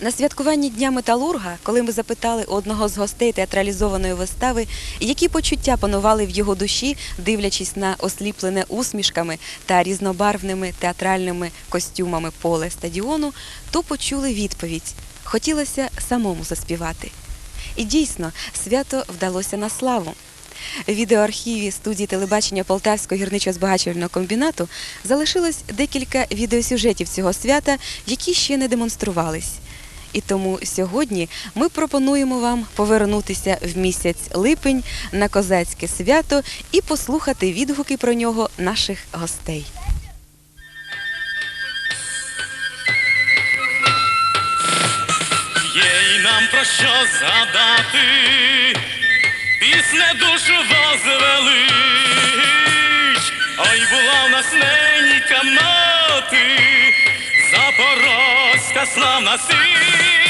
На святкуванні Дня металурга, коли ми запитали одного з гостей театралізованої вистави, які почуття панували в його душі, дивлячись на осліплене усмішками та різнобарвними театральними костюмами поле стадіону, то почули відповідь: хотілося самому заспівати. І дійсно, свято вдалося на славу. В відеоархіві студії телебачення Полтавського гірничо-збагачувального комбінату залишилось декілька відеосюжетів цього свята, які ще не демонструвались. І тому сьогодні ми пропонуємо вам повернутися в місяць липень на козацьке свято і послухати відгуки про нього наших гостей. Є й нам про що згадати, пісне душу возвелич. Ой, була в нас ненька мати, Запорозька славна січ.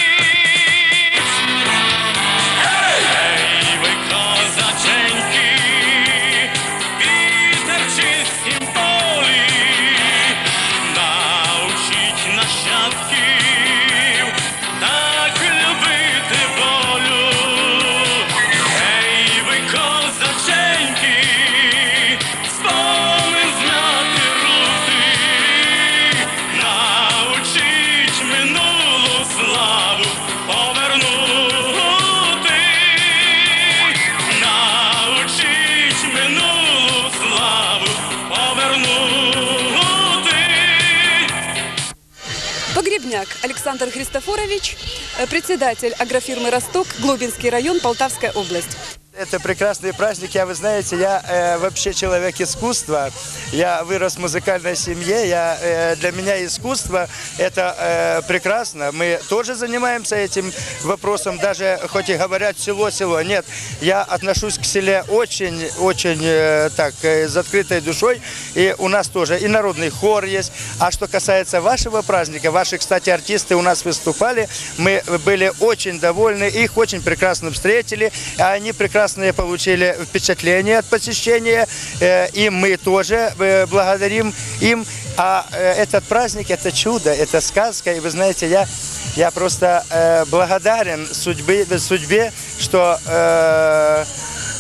Александр Христофорович, э, председатель агрофирмы «Росток», Глубинский район, Полтавская область. Это прекрасный праздник. Я, вы знаете, я э, вообще человек искусства. Я вырос в музыкальной семье. Я, э, для меня искусство это э, прекрасно. Мы тоже занимаемся этим вопросом, даже хоть и говорят село-село. Нет, я отношусь к селе очень, очень э, так, э, с открытой душой. И у нас тоже и народный хор есть. А что касается вашего праздника, ваши, кстати, артисты у нас выступали. Мы были очень довольны, их очень прекрасно встретили. а Они прекрасные получили впечатление от посещения. э, И мы тоже э, благодарим им. А э, этот праздник, это чудо, это сказка. И вы знаете, я, я просто э, благодарен судьбе, судьбе что э,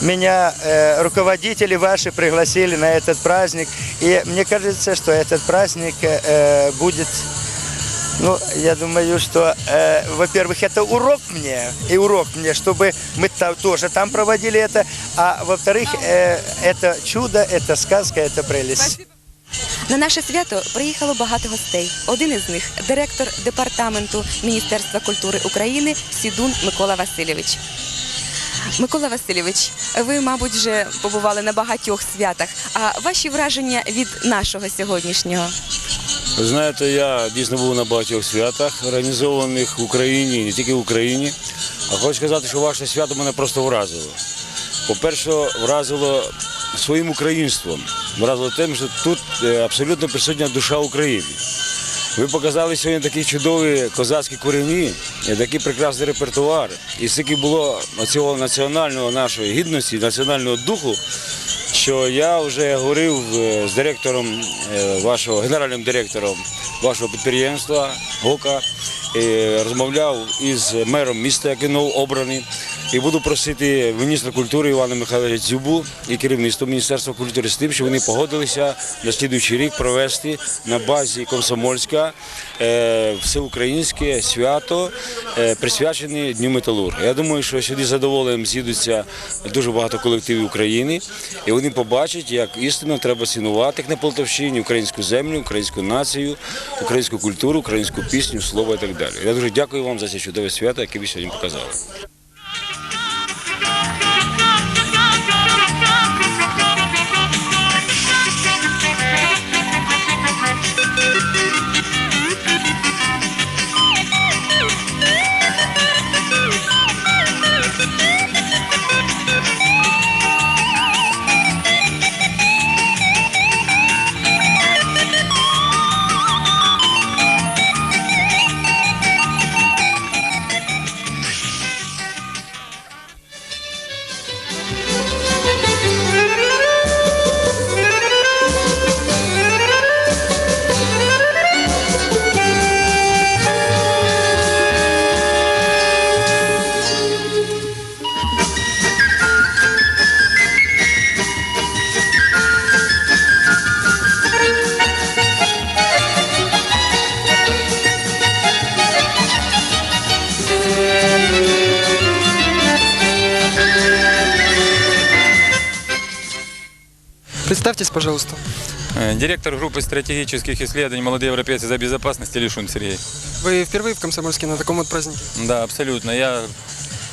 меня э, руководители ваши пригласили на этот праздник. И мне кажется, что этот праздник э, будет ну, я думаю, что, э, во-первых, это урок мне, и урок мне, чтобы мы та- тоже там проводили это, а во-вторых, э, это чудо, это сказка, это прелесть. На наше свято приїхало багато гостей. Один із них директор департаменту Міністерства культури України Сідун Микола Васильович. Микола Васильович, ви, мабуть, вже побували на багатьох святах. А ваші враження від нашого сьогоднішнього? Ви знаєте, я дійсно був на багатьох святах, організованих в Україні, не тільки в Україні. А хочу сказати, що ваше свято мене просто вразило. По-перше, вразило своїм українством, вразило тим, що тут е, абсолютно присутня душа України. Ви показали сьогодні такі чудові козацькі корені, такий прекрасний репертуар. І скільки було цього національного нашої гідності, національного духу, що я вже говорив е, з директором е, вашого, генеральним директором вашого підприємства ГОКа, розмовляв із мером міста, який новообраний. І буду просити міністра культури Івана Михайловича Дзюбу і керівництво Міністерства культури з тим, щоб вони погодилися на слідуючий рік провести на базі Комсомольська е, всеукраїнське свято, е, присвячене Дню металурга. Я думаю, що сюди задоволенням з'їдуться дуже багато колективів України, і вони побачать, як істинно треба цінувати на Полтавщині українську землю, українську націю, українську культуру, українську пісню, слово і так далі. Я дуже дякую вам за це чудове свято, яке ви сьогодні показали. Представьтесь, пожалуйста. Э, Директор группы стратегических исследований «Молодые европейцы за безопасность» Лишун Сергей. Вы впервые в Комсомольске на таком вот празднике? Да, абсолютно. Я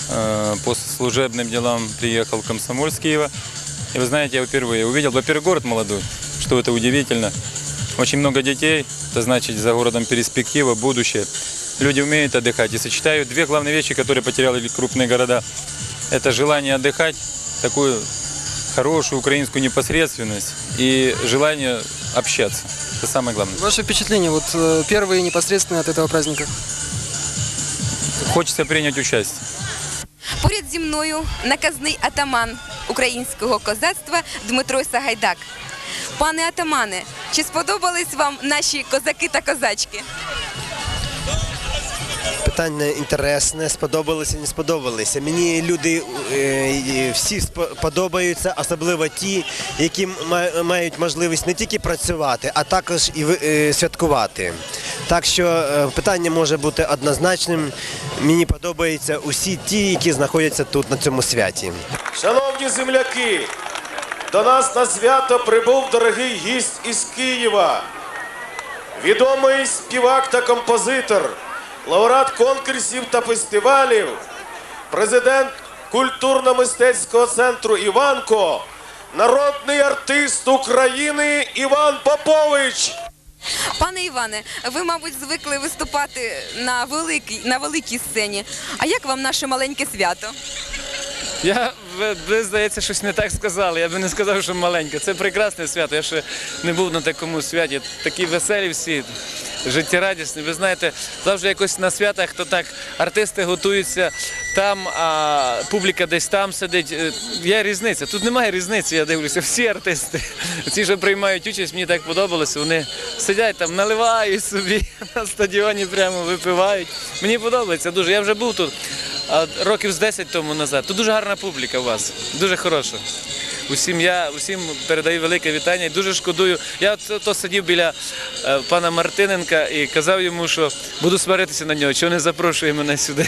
э, по служебным делам приехал в Комсомольск Киева. И вы знаете, я впервые увидел, во-первых, город молодой, что это удивительно. Очень много детей, это значит за городом перспектива, будущее. Люди умеют отдыхать и сочетают две главные вещи, которые потеряли крупные города. Это желание отдыхать, такую хорошую украинскую непосредственность и желание общаться. Это самое главное. Ваше впечатление, вот э, первые непосредственно от этого праздника? Хочется принять участие. Поряд зі мною наказний атаман українського козацтва Дмитро Сагайдак. Пане атамане, чи сподобались вам наші козаки та козачки? Питання інтересне, сподобалося, не сподобалося. Мені люди е, всі подобаються, особливо ті, які ма- мають можливість не тільки працювати, а також і е, святкувати. Так що е, питання може бути однозначним. Мені подобаються усі ті, які знаходяться тут на цьому святі. Шановні земляки, до нас на свято прибув дорогий гість із Києва. Відомий співак та композитор, лауреат конкурсів та фестивалів, президент культурно-мистецького центру Іванко, народний артист України Іван Попович. Пане Іване, ви, мабуть, звикли виступати на великій, на великій сцені. А як вам наше маленьке свято? Я ви, ви, здається, щось не так сказали. Я би не сказав, що маленьке. Це прекрасне свято. Я ще не був на такому святі. Такі веселі всі, життєрадісні. Ви знаєте, завжди якось на святах, то так артисти готуються там, а публіка десь там сидить. Е, Є різниця. Тут немає різниці, я дивлюся. Всі артисти, ці, що приймають участь, мені так подобалося. Вони сидять там, наливають собі на стадіоні, прямо випивають. Мені подобається дуже. Я вже був тут. А років з 10 тому назад. Тут дуже гарна публіка у вас, дуже хороша. Усім я усім передаю велике вітання і дуже шкодую. Я то, то сидів біля е, пана Мартиненка і казав йому, що буду сваритися на нього, чого не запрошує мене сюди.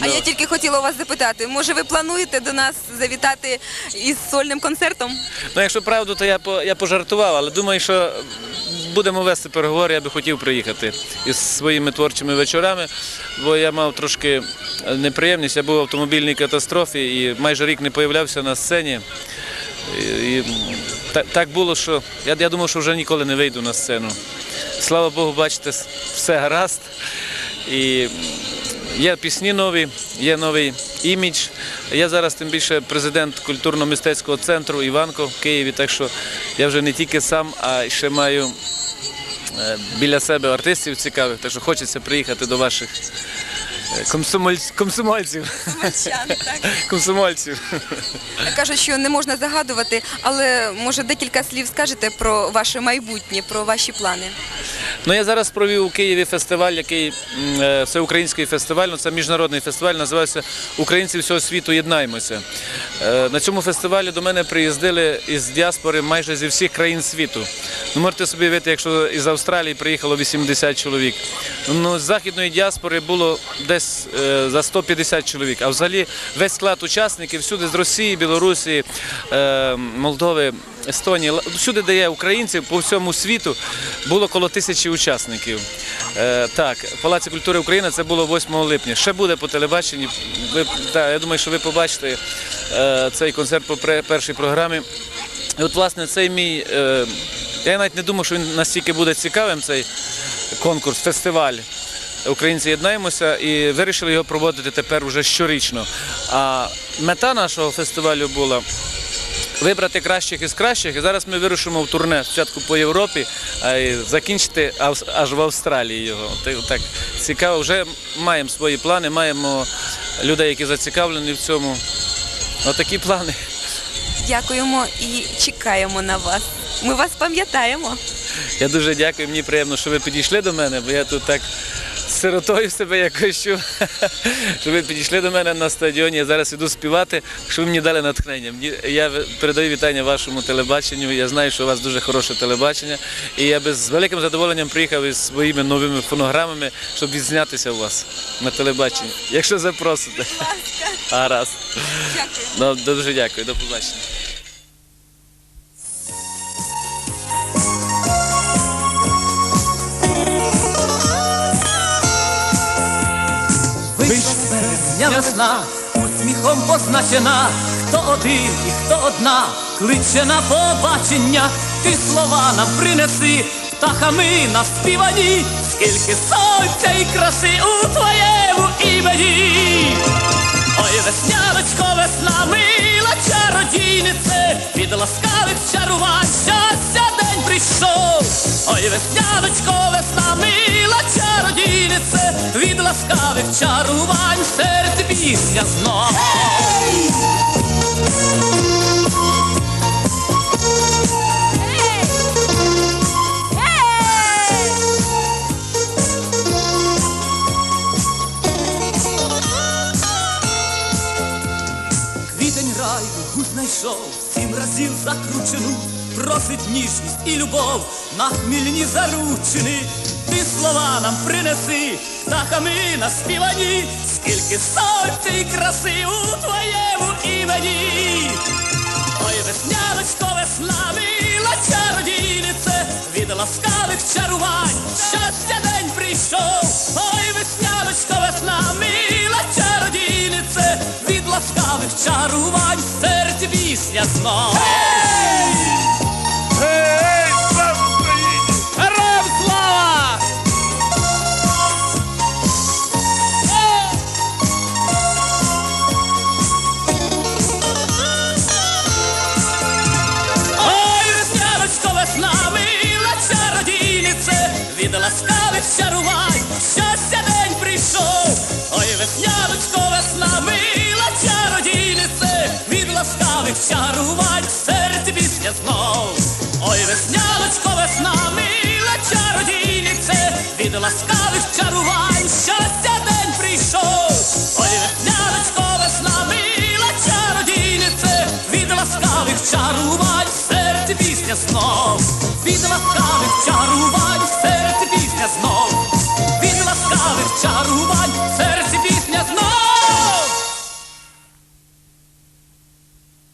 А я тільки хотіла у вас запитати, може ви плануєте до нас завітати із сольним концертом? Ну, якщо правду, то я по я пожартував, але думаю, що будемо вести переговори, я би хотів приїхати із своїми творчими вечорами, бо я мав трошки неприємність. Я був в автомобільній катастрофі і майже рік не появлявся на сцені. І, так було, що я, я думав, що вже ніколи не вийду на сцену. Слава Богу, бачите, все гаразд. І Є пісні нові, є новий імідж. Я зараз тим більше президент культурно-мистецького центру Іванко в Києві, так що я вже не тільки сам, а ще маю е, біля себе артистів цікавих, так що хочеться приїхати до ваших е, комсомольців. комсомольців. комсомольців. Кажуть, що не можна загадувати, але може декілька слів скажете про ваше майбутнє, про ваші плани. Ну, я зараз провів у Києві фестиваль, який е, всеукраїнський фестиваль. Ну, це міжнародний фестиваль, називається Українці всього світу єднаймося. Е, На цьому фестивалі до мене приїздили із діаспори майже зі всіх країн світу. Ну, можете собі уявити, якщо із Австралії приїхало 80 чоловік. Ну, з західної діаспори було десь е, за 150 чоловік. А взагалі весь склад учасників всюди з Росії, Білорусі, е, Молдови. Естонії, всюди, де є українці по всьому світу, було коло тисячі учасників. Е, так, Палаці культури України це було 8 липня. Ще буде по телебаченні. Ви, так, я думаю, що ви побачите цей концерт по першій програмі. І от, власне, цей мій. Е, я навіть не думав, що він настільки буде цікавим, цей конкурс, фестиваль. Українці єднаємося і вирішили його проводити тепер уже щорічно. А мета нашого фестивалю була вибрати кращих із кращих. І зараз ми вирушимо в турне спочатку по Європі, а й закінчити аж в Австралії його. Так цікаво. Вже маємо свої плани, маємо людей, які зацікавлені в цьому. Отакі плани. Дякуємо і чекаємо на вас. Ми вас пам'ятаємо. Я дуже дякую. Мені приємно, що ви підійшли до мене, бо я тут так сиротою себе якось чув, що ви підійшли до мене на стадіоні. Я зараз іду співати, що ви мені дали натхнення. Я передаю вітання вашому телебаченню. Я знаю, що у вас дуже хороше телебачення. І я би з великим задоволенням приїхав із своїми новими фонограмами, щоб відзнятися у вас на телебаченні. Якщо запросите. Гаразд. Дякую. Ну, дуже дякую, до побачення. Весна, усміхом позначена, хто один і хто одна, кличе на побачення, ти слова нам принеси, птахами наспівані, скільки сонця і краси у твоєму імені. Ой, весняночко, весна, мила чародійнице, від ласкавих чарувань щастя день прийшов. Ой, весняночко, весна, мила чародійнице, від ласкавих чарувань в пісня знов. Квітень райду знайшов, сім разів закручену, просить ніжність і любов на хмільні заручини. Ти слова нам принеси, птахами наспівані, скільки сонця краси у твоєму імені. Ой, весняночко, весна, мила чародійнице, від ласкавих чарувань, щастя день прийшов. Ой, весняночко, весна, мила чародійнице, від ласкавих чарувань, серці пісня знов. Весняночко, весна, мила чародійнице, від ласкавих чарувань, щастя день прийшов. Ой, весняночко, весна, мила чародійнице, від ласкавих чарувань, серце пісня чарувань,